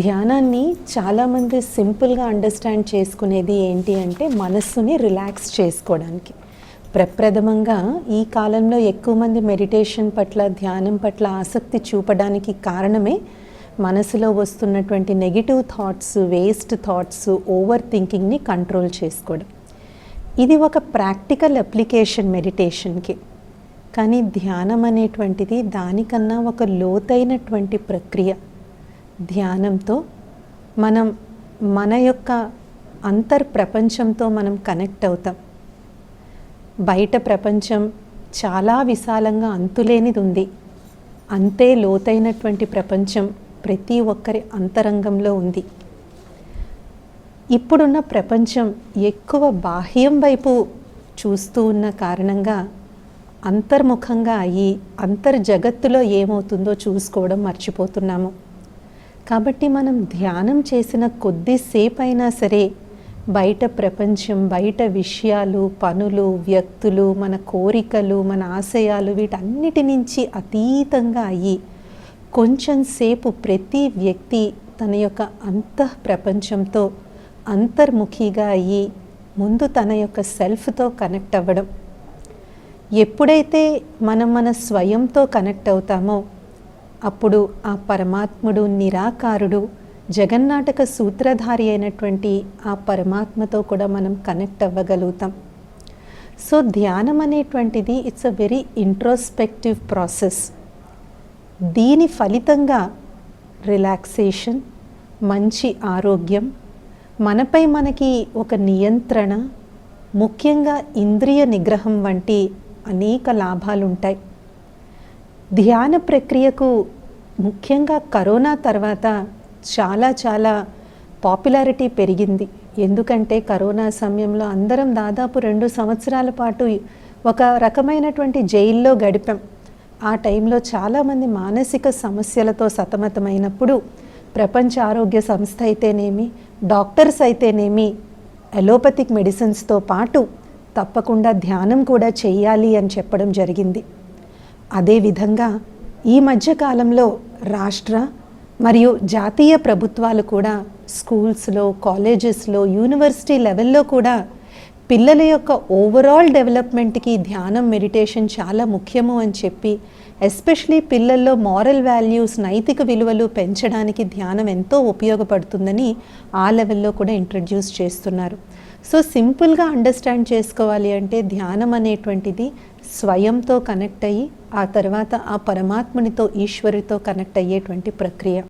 ధ్యానాన్ని చాలామంది సింపుల్గా అండర్స్టాండ్ చేసుకునేది ఏంటి అంటే మనస్సుని రిలాక్స్ చేసుకోవడానికి. ప్రప్రథమంగా ఈ కాలంలో ఎక్కువ మంది మెడిటేషన్ పట్ల ధ్యానం పట్ల ఆసక్తి చూపడానికి కారణమే మనసులో వస్తున్నటువంటి negative thoughts waste thoughts over థింకింగ్ని control చేసుకోవడం. ఇది ఒక ప్రాక్టికల్ అప్లికేషన్ మెడిటేషన్కి కానీ ధ్యానం అనేటువంటిది దానికన్నా ఒక లోతైనటువంటి ప్రక్రియ. ధ్యానంతో మనం మన యొక్క అంతర్ ప్రపంచంతో మనం కనెక్ట్ అవుతాం. బయట ప్రపంచం చాలా విశాలంగా అంతులేనిది ఉంది అంతే లోతైనటువంటి ప్రపంచం ప్రతి ఒక్కరి అంతరంగంలో ఉంది. ఇప్పుడున్న ప్రపంచం ఎక్కువ బాహ్యం వైపు చూస్తూ ఉన్న కారణంగా అంతర్ముఖంగా అయ్యి అంతర్జగత్తులో ఏమవుతుందో చూసుకోవడం మర్చిపోతున్నాము. కాబట్టి మనం ధ్యానం చేసిన కొద్దిసేపు అయినా సరే బయట ప్రపంచం బయట విషయాలు పనులు వ్యక్తులు మన కోరికలు మన ఆశయాలు వీటన్నిటి నుంచి అతీతంగా అయ్యి కొంచెం సేపు ప్రతి వ్యక్తి తన యొక్క అంతః ప్రపంచంతో అంతర్ముఖిగా అయ్యి ముందు తన యొక్క సెల్ఫ్తో కనెక్ట్ అవ్వడం. ఎప్పుడైతే మనం మన స్వయంతో కనెక్ట్ అవుతామో అప్పుడు ఆ పరమాత్ముడు నిరాకారుడు జగన్నాటక సూత్రధారి అయినటువంటి ఆ పరమాత్మతో కూడా మనం కనెక్ట్ అవ్వగలుగుతాం. సో ధ్యానం అనేటువంటిది it's a very introspective process దీని ఫలితంగా రిలాక్సేషన్ మంచి ఆరోగ్యం మనపై మనకి ఒక నియంత్రణ ముఖ్యంగా ఇంద్రియ నిగ్రహం వంటి అనేక లాభాలుంటాయి. ధ్యాన ప్రక్రియకు ముఖ్యంగా కరోనా తర్వాత చాలా చాలా పాపులారిటీ పెరిగింది. ఎందుకంటే కరోనా సమయంలో అందరం దాదాపు రెండు సంవత్సరాల పాటు ఒక రకమైనటువంటి జైల్లో గడిపాం. ఆ టైంలో చాలామంది మానసిక సమస్యలతో సతమతమైనప్పుడు ప్రపంచ ఆరోగ్య సంస్థ అయితేనేమి డాక్టర్స్ అయితేనేమి అలోపతిక్ మెడిసిన్స్తో పాటు తప్పకుండా ధ్యానం కూడా చేయాలి అని చెప్పడం జరిగింది. అదేవిధంగా ఈ మధ్యకాలంలో రాష్ట్ర మరియు జాతీయ ప్రభుత్వాలు కూడా స్కూల్స్లో కాలేజెస్లో యూనివర్సిటీ లెవెల్లో కూడా పిల్లల యొక్క ఓవరాల్ డెవలప్మెంట్కి ధ్యానం మెడిటేషన్ చాలా ముఖ్యము అని చెప్పి ఎస్పెషలీ పిల్లల్లో మారల్ వాల్యూస్ నైతిక విలువలు పెంచడానికి ధ్యానం ఎంతో ఉపయోగపడుతుందని ఆ లెవెల్లో కూడా ఇంట్రడ్యూస్ చేస్తున్నారు. సో సింపుల్గా అండర్స్టాండ్ చేసుకోవాలి అంటే ధ్యానం అనేటువంటిది స్వయంతో కనెక్ట్ అయ్యి ఆ తర్వాత ఆ పరమాత్మునితో ఈశ్వరితో కనెక్ట్ అయ్యేటువంటి ప్రక్రియ.